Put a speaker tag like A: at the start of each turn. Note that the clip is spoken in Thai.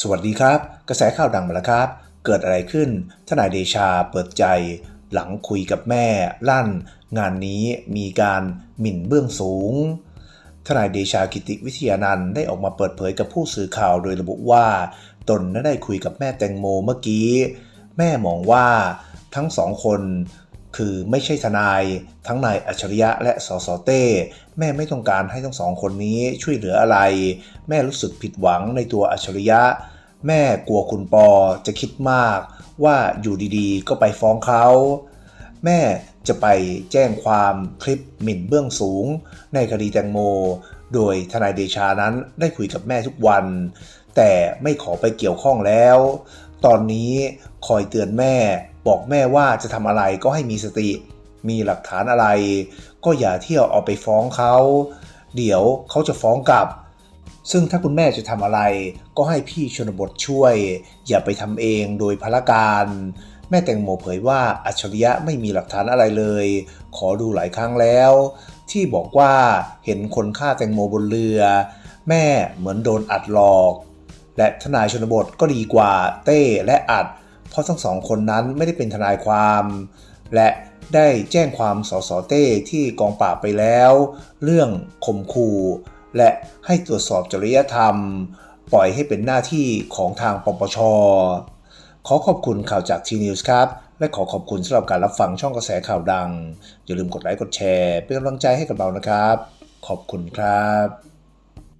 A: สวัสดีครับ กระแสข่าวดังมาแล้วครับ เกิดอะไรขึ้น ทนายเดชาเปิดใจ หลังคุยกับแม่ ลั่น งานนี้มีการหมิ่นเบื้องสูง ทนายเดชากิติวิทยานันท์ได้ออกมาเปิดเผยกับผู้สื่อข่าวโดยระบุว่า ตนได้คุยกับแม่แตงโมเมื่อกี้ แม่มองว่าทั้งสองคน คือไม่ใช่ทนายทั้งนายอัจฉริยะและสสเต้ แม่ไม่ต้องการให้ทั้งสองคนนี้ช่วยเหลืออะไร แม่รู้สึกผิดหวังในตัวอัจฉริยะ แม่กลัวคุณปอจะคิดมาก ว่าอยู่ดีๆ ก็ไปฟ้องเขา แม่จะไปแจ้งความคลิปหมิ่นเบื้องสูง ในคดีแตงโม โดยทนายเดชานั้นได้คุยกับแม่ทุกวัน แต่ไม่ขอไปเกี่ยวข้องแล้ว ตอนนี้คอยเตือนแม่ บอกแม่ว่าจะทำอะไรก็ให้มีสติ มีหลักฐานอะไร ก็อย่าเที่ยวเอาไปฟ้องเขา เดี๋ยวเขาจะฟ้องกลับ ซึ่งถ้าคุณแม่จะทำอะไร ก็ให้พี่ชนบทช่วย อย่าไปทำเองโดยพละการ แม่แตงโมเผยว่าอัจฉริยะไม่มีหลักฐานอะไรเลย ขอดูหลายครั้งแล้ว ที่บอกว่าเห็นคนฆ่าแตงโมบนเรือ แม่เหมือนโดนอัดหลอก และทนายชนบทก็ดีกว่าเต้และอัด เพราะทั้งสองคนนั้นไม่ได้เป็นทนายความ และได้แจ้งความสสเต้ที่กองปราบไปแล้ว เรื่องข่มขู่และให้ตรวจสอบจริยธรรม ปล่อยให้เป็นหน้าที่ของทางปปช ขอขอบคุณข่าวจากทีนิวส์ครับ และขอขอบคุณสำหรับการรับฟังช่องกระแสข่าวดัง อย่าลืมกดไลค์กดแชร์ เป็นกำลังใจให้กับเรานะครับ ขอบคุณครับ